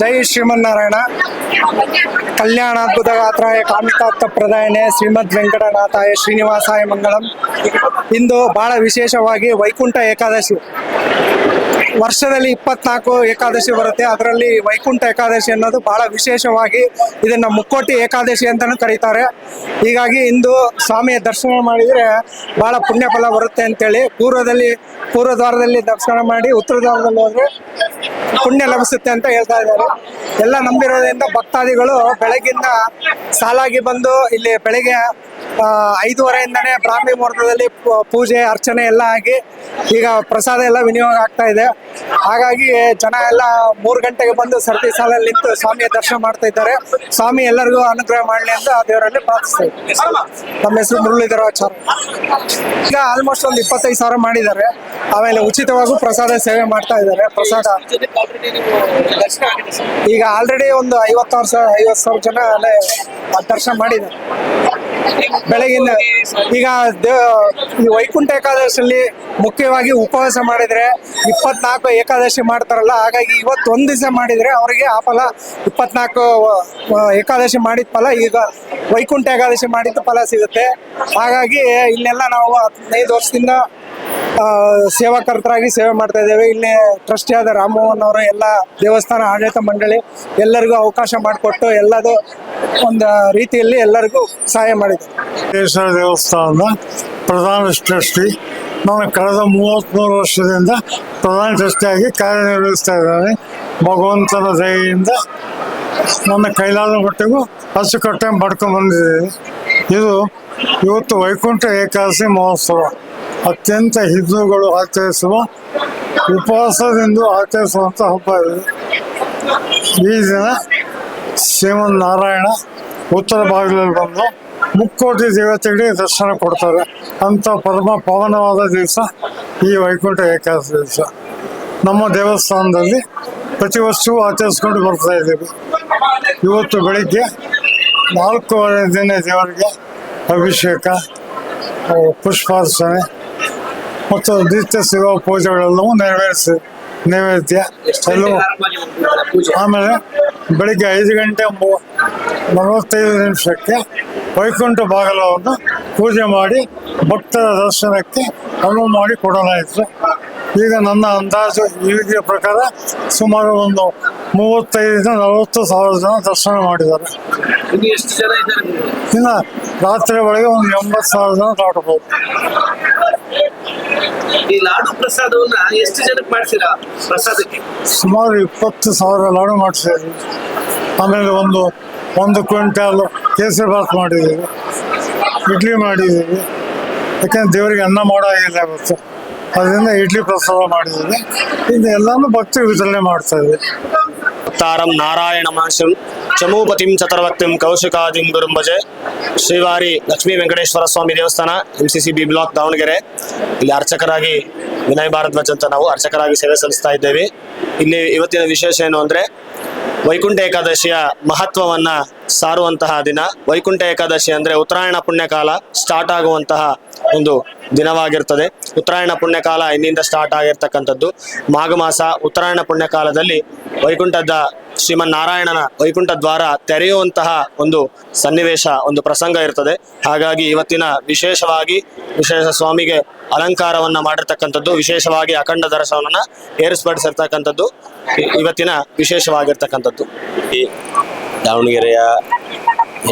ಜೈ ಶ್ರೀಮನ್ನಾರಾಯಣ. ಕಲ್ಯಾಣಾದ್ಭುತ ಗಾತ್ರಾಯ ಕಾಮಿತಾರ್ಥ ಪ್ರದಾಯನೆ ಶ್ರೀಮದ್ ವೆಂಕಟನಾಥಾಯ ಶ್ರೀನಿವಾಸಾಯ ಮಂಗಳಂ. ಇಂದು ಬಹಳ ವಿಶೇಷವಾಗಿ ವೈಕುಂಠ ಏಕಾದಶಿ. ವರ್ಷದಲ್ಲಿ ಇಪ್ಪತ್ನಾಲ್ಕು ಏಕಾದಶಿ ಬರುತ್ತೆ. ಅದರಲ್ಲಿ ವೈಕುಂಠ ಏಕಾದಶಿ ಅನ್ನೋದು ಬಹಳ ವಿಶೇಷವಾಗಿ ಇದನ್ನ ಮುಕ್ಕೋಟಿ ಏಕಾದಶಿ ಅಂತಾನು ಕರೀತಾರೆ. ಹೀಗಾಗಿ ಇಂದು ಸ್ವಾಮಿಯ ದರ್ಶನ ಮಾಡಿದರೆ ಬಹಳ ಪುಣ್ಯ ಫಲ ಬರುತ್ತೆ ಅಂತೇಳಿ ಪೂರ್ವದಲ್ಲಿ ಪೂರ್ವದ್ವಾರದಲ್ಲಿ ದರ್ಶನ ಮಾಡಿ ಉತ್ತರ ದ್ವಾರದಲ್ಲಿ ಹೋದ್ರೆ ಪುಣ್ಯ ಲಭಿಸುತ್ತೆ ಅಂತ ಹೇಳ್ತಾ ಇದ್ದಾರೆ. ಎಲ್ಲ ನಂಬಿರೋದ್ರಿಂದ ಭಕ್ತಾದಿಗಳು ಬೆಳಗ್ಗಿಂದ ಸಾಲಾಗಿ ಬಂದು ಇಲ್ಲಿ ಬೆಳಗ್ಗೆ ಐದೂವರೆಯಿಂದನೇ ಬ್ರಾಹ್ಮಿ ಮುಹೂರ್ತದಲ್ಲಿ ಪೂಜೆ, ಅರ್ಚನೆ ಎಲ್ಲ ಆಗಿ ಈಗ ಪ್ರಸಾದ ಎಲ್ಲ ವಿನಿಯೋಗ ಆಗ್ತಾ ಇದೆ. ಹಾಗಾಗಿ ಜನ ಎಲ್ಲ ಮೂರು ಗಂಟೆಗೆ ಬಂದು ಸರತಿ ಸಾಲಲ್ಲಿ ನಿಂತು ಸ್ವಾಮಿಯ ದರ್ಶನ ಮಾಡ್ತಾ ಇದ್ದಾರೆ. ಸ್ವಾಮಿ ಎಲ್ಲರಿಗೂ ಅನುಗ್ರಹ ಮಾಡಲಿ ಅಂತ ದೇವರಲ್ಲಿ ಪ್ರಾರ್ಥಿಸ್ತೇವೆ ನಮ್ಮ ಹೆಸರು ಮುರಳೀಧರ ಆಚಾರ ಈಗ ಆಲ್ಮೋಸ್ಟ್ ಒಂದು ಇಪ್ಪತ್ತೈದು ಸಾವಿರ ಮಾಡಿದ್ದಾರೆ. ಆಮೇಲೆ ಉಚಿತವಾಗೂ ಪ್ರಸಾದ ಸೇವೆ ಮಾಡ್ತಾ ಇದ್ದಾರೆ. ಪ್ರಸಾದ. ಈಗ ಆಲ್ರೆಡಿ ಒಂದು ಐವತ್ತಾರು ಸಾವಿರ, ಐವತ್ತು ಸಾವಿರ ಜನ ಅಲ್ಲೇ ದರ್ಶನ ಮಾಡಿದ್ದಾರೆ. ಬೆಳಗಿನ ಈಗ ಈ ವೈಕುಂಠ ಏಕಾದಶಿಯಲ್ಲಿ ಮುಖ್ಯವಾಗಿ ಉಪವಾಸ ಮಾಡಿದ್ರೆ ಇಪ್ಪತ್ನಾಲ್ಕು ಏಕಾದಶಿ ಮಾಡ್ತಾರಲ್ಲ, ಹಾಗಾಗಿ ಇವತ್ತು ಒಂದು ದಿವಸ ಮಾಡಿದ್ರೆ ಅವರಿಗೆ ಆ ಫಲ ಇಪ್ಪತ್ನಾಲ್ಕು ಏಕಾದಶಿ ಮಾಡಿದ ಫಲ ಈಗ ವೈಕುಂಠ ಏಕಾದಶಿ ಮಾಡಿದ ಫಲ ಸಿಗುತ್ತೆ. ಹಾಗಾಗಿ ಇಲ್ಲೆಲ್ಲ ನಾವು ಹದಿನೈದು ವರ್ಷದಿಂದ ಸೇವಾಕರ್ತರಾಗಿ ಸೇವೆ ಮಾಡ್ತಾ ಇದ್ದೇವೆ. ಇಲ್ಲಿ ಟ್ರಸ್ಟಿ ಆದ ರಾಮಮೋಹನ್ ಅವರು ಎಲ್ಲ ದೇವಸ್ಥಾನ ಆಡಳಿತ ಮಂಡಳಿ ಎಲ್ಲರಿಗೂ ಅವಕಾಶ ಮಾಡಿಕೊಟ್ಟು ಎಲ್ಲದು ಒಂದು ರೀತಿಯಲ್ಲಿ ಎಲ್ಲರಿಗೂ ಸಹಾಯ ಮಾಡಿದ್ದಾರೆ ದೇವಸ್ಥಾನದ ಪ್ರಧಾನ ಟ್ರಸ್ಟಿ ನಾನು ಕಳೆದ ಮೂವತ್ತ್ಮೂರು ವರ್ಷದಿಂದ ಪ್ರಧಾನ ಟ್ರಸ್ಟಿಯಾಗಿ ಕಾರ್ಯನಿರ್ವಹಿಸ್ತಾ ಇದ್ದೇನೆ. ಭಗವಂತನ ದಯೆಯಿಂದ ನನ್ನ ಕೈಲಾದ ಮಟ್ಟಿಗೂ ಅಚ್ಚುಕಟ್ಟೆ ಮಾಡ್ಕೊಂಡು ಬಂದಿದ್ದೀನಿ. ಇದು ಇವತ್ತು ವೈಕುಂಠ ಏಕಾದಶಿ ಮಹೋತ್ಸವ. ಅತ್ಯಂತ ಹಿಂದೂಗಳು ಆಚರಿಸುವ ಉಪವಾಸದಿಂದ ಆಚರಿಸುವಂಥ ಹಬ್ಬ ಇದೆ. ಈ ದಿನ ಶ್ರೀಮನ್ನಾರಾಯಣ ಉತ್ತರ ಭಾಗದಲ್ಲಿ ಬಂದು ಮುಕ್ಕೋಟಿ ದೇವತೆಗಳಿಗೆ ದರ್ಶನ ಕೊಡ್ತಾರೆ. ಅಂತ ಪರಮ ಪವನವಾದ ದಿವಸ ಈ ವೈಕುಂಠ ಏಕಾದಶಿ ದಿವಸ. ನಮ್ಮ ದೇವಸ್ಥಾನದಲ್ಲಿ ಪ್ರತಿ ವರ್ಷವೂ ಆಚರಿಸ್ಕೊಂಡು ಬರ್ತಾ ಇದ್ದೀವಿ. ಇವತ್ತು ಬೆಳಿಗ್ಗೆ ನಾಲ್ಕೂವರೆ ದಿನ ದೇವರಿಗೆ ಅಭಿಷೇಕ ಪುಷ್ಪಾರ್ಚನೆ ಮತ್ತು ನಿತ್ಯ ಸೇವಾ ಪೂಜೆಗಳೆಲ್ಲವೂ ನೆರವೇರಿಸಿ ನೈವೇದ್ಯ ಎಲ್ಲವೂ ಆಮೇಲೆ ಬೆಳಿಗ್ಗೆ ಐದು ಗಂಟೆ ಮೂ- ನಲವತ್ತೈದು ನಿಮಿಷಕ್ಕೆ ವೈಕುಂಠ ಬಾಗಲವನ್ನು ಪೂಜೆ ಮಾಡಿ ಭಕ್ತರ ದರ್ಶನಕ್ಕೆ ಅನುವು ಮಾಡಿ ಕೊಡಲಾಯಿತು. ಈಗ ನನ್ನ ಅಂದಾಜು ಈಗಿನ ಪ್ರಕಾರ ಸುಮಾರು ಒಂದು ಮೂವತ್ತೈದರಿಂದ ನಲವತ್ತು ಸಾವಿರ ಜನ ದರ್ಶನ ಮಾಡಿದ್ದಾರೆ. ಇನ್ನು ರಾತ್ರಿ ಒಳಗೆ ಒಂದು ಎಂಬತ್ತು ಸಾವಿರ ಜನ ದಾಟಬಹುದು. ಈ ಲಾಡು ಪ್ರಸಾದವನ್ನ ಎಷ್ಟು ಜನಕ್ಕೆ ಮಾಡ್ತೀರಾ ಪ್ರಸಾದಕ್ಕೆ? ಸುಮಾರು ಇಪ್ಪತ್ತು ಸಾವಿರ ಲಾಡು ಮಾಡಿಸಿದ್ದೀವಿ ಆಮೇಲೆ ಒಂದು ಒಂದು ಕ್ವಿಂಟಾಲ್ ಕೇಸರಿ ಬಾತ್ ಮಾಡಿದ್ದೀವಿ. ಇಡ್ಲಿ ಮಾಡಿದ್ದೀವಿ. ಯಾಕಂದ್ರೆ ದೇವರಿಗೆ ಅನ್ನ ಮಾಡೋ ಇಲ್ಲ ಇವತ್ತು ಅದರಿಂದ ಇಡ್ಲಿ ಪ್ರಸಾದ ಮಾಡಿದ್ದೀವಿ. ಇದು ಎಲ್ಲಾನು ಭಕ್ತಿ ವಿತರಣೆ ಮಾಡ್ತಾ ಇದ್ದೀವಿ. ತಾರಂ Narayana ಮಾಶಂ ಚಮೂಪತಿಂ ಚತುರ್ವಕ್ತಿಂ ಕೌಶಿಕಾದಿಂ ಗುರುಂಭಜೆ. Srivari Lakshmi Venkateshwara Swamy Devasthana M C C B block Davangere. ಇಲ್ಲಿ ಅರ್ಚಕರಾಗಿ ವಿನಯ್ ಭಾರದ್ವಾಜ್ ಅಂತ ನಾವು ಅರ್ಚಕರಾಗಿ ಸೇವೆ ಸಲ್ಲಿಸ್ತಾ ಇದ್ದೇವೆ. ಇಲ್ಲಿ ಇವತ್ತಿನ ವಿಶೇಷ ಏನು ಅಂದ್ರೆ, ವೈಕುಂಠ ಏಕಾದಶಿಯ ಮಹತ್ವವನ್ನ ಸಾರುವಂತಹ ದಿನ. ವೈಕುಂಠ ಏಕಾದಶಿ ಅಂದ್ರೆ ಉತ್ತರಾಯಣ ಪುಣ್ಯಕಾಲ ಸ್ಟಾರ್ಟ್ ಆಗುವಂತಹ ಒಂದು ದಿನವಾಗಿರ್ತದೆ. ಉತ್ತರಾಯಣ ಪುಣ್ಯಕಾಲ ಇನ್ನಿಂದ ಸ್ಟಾರ್ಟ್ ಆಗಿರ್ತಕ್ಕಂಥದ್ದು. ಮಾಘ ಮಾಸ ಉತ್ತರಾಯಣ ಪುಣ್ಯಕಾಲದಲ್ಲಿ ವೈಕುಂಠದ ಶ್ರೀಮನ್ ನಾರಾಯಣನ ವೈಕುಂಠ ದ್ವಾರ ತೆರೆಯುವಂತಹ ಒಂದು ಸನ್ನಿವೇಶ, ಒಂದು ಪ್ರಸಂಗ ಇರ್ತದೆ. ಹಾಗಾಗಿ ಇವತ್ತಿನ ವಿಶೇಷವಾಗಿ ವಿಶೇಷ ಸ್ವಾಮಿಗೆ ಅಲಂಕಾರವನ್ನ ಮಾಡಿರ್ತಕ್ಕಂಥದ್ದು, ವಿಶೇಷವಾಗಿ ಅಖಂಡ ದರ್ಶನವನ್ನ ಏರಿಸ್ಪಡಿಸಿರ್ತಕ್ಕಂಥದ್ದು, ಇವತ್ತಿನ ವಿಶೇಷವಾಗಿರ್ತಕ್ಕಂಥದ್ದು. ಈ ದಾವಣಗೆರೆಯ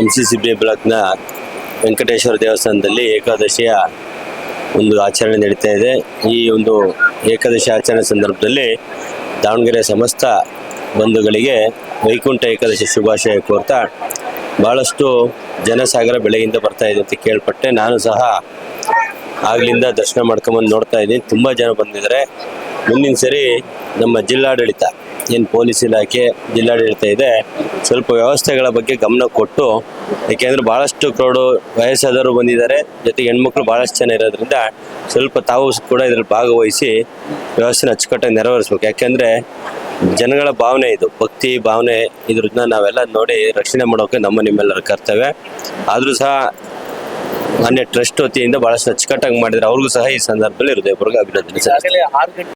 ಎನ್ ಸಿ ಸಿ ಬಿ ಬ್ಲಾಕ್ನ ವೆಂಕಟೇಶ್ವರ ದೇವಸ್ಥಾನದಲ್ಲಿ ಏಕಾದಶಿಯ ಒಂದು ಆಚರಣೆ ನಡೀತಾ ಇದೆ. ಈ ಒಂದು ಏಕಾದಶಿ ಆಚರಣೆ ಸಂದರ್ಭದಲ್ಲಿ ದಾವಣಗೆರೆ ಸಮಸ್ತ ಬಂಧುಗಳಿಗೆ ವೈಕುಂಠ ಏಕಾದಶಿ ಶುಭಾಶಯ ಕೋರ್ತಾ ಭಾಳಷ್ಟು ಜನಸಾಗರ ಬೆಳೆಯಿಂದ ಬರ್ತಾ ಇದೆ ಅಂತ ಕೇಳ್ಪಟ್ಟೆ. ನಾನು ಸಹ ಆಗ್ಲಿಂದ ದರ್ಶನ ಮಾಡ್ಕೊಂಬಂದು ನೋಡ್ತಾ ಇದ್ದೀನಿ. ತುಂಬ ಜನ ಬಂದಿದ್ದಾರೆ. ಮುಂದಿನ ಸರಿ ನಮ್ಮ ಜಿಲ್ಲಾಡಳಿತ, ಏನು ಪೊಲೀಸ್ ಇಲಾಖೆ, ಜಿಲ್ಲಾಡಳಿತ ಇದೆ, ಸ್ವಲ್ಪ ವ್ಯವಸ್ಥೆಗಳ ಬಗ್ಗೆ ಗಮನ ಕೊಟ್ಟು, ಯಾಕೆಂದ್ರೆ ಭಾಳಷ್ಟು ಕ್ರೌಡು ವಯಸ್ಸಾದವರು ಬಂದಿದ್ದಾರೆ. ಜೊತೆಗೆ ಹೆಣ್ಮಕ್ಳು ಭಾಳಷ್ಟು ಜನ ಇರೋದ್ರಿಂದ ಸ್ವಲ್ಪ ತಾವು ಕೂಡ ಇದ್ರಲ್ಲಿ ಭಾಗವಹಿಸಿ ವ್ಯವಸ್ಥೆನ ಅಚ್ಚುಕಟ್ಟಾಗಿ ನೆರವೇರಿಸ್ಬೇಕು. ಯಾಕೆಂದ್ರೆ ಜನಗಳ ಭಾವನೆ ಇದು, ಭಕ್ತಿ ಭಾವನೆ ಇದ್ರನ್ನ ನಾವೆಲ್ಲ ನೋಡಿ ರಕ್ಷಣೆ ಮಾಡೋಕೆ ನಮ್ಮ ನಿಮ್ಮೆಲ್ಲರ ಕರ್ತವ್ಯ. ಆದರೂ ಸಹ ಮಾನ್ಯ ಟ್ರಸ್ಟ್ ವತಿಯಿಂದ ಬಹಳಷ್ಟು ಅಚ್ಚುಕಟ್ಟಾಗಿ ಮಾಡಿದ್ರೆ ಅವ್ರಿಗೂ ಸಹ ಈ ಸಂದರ್ಭದಲ್ಲಿ ಹೃದಯಪೂರ್ವಕ ಅಭಿನಂದನೆ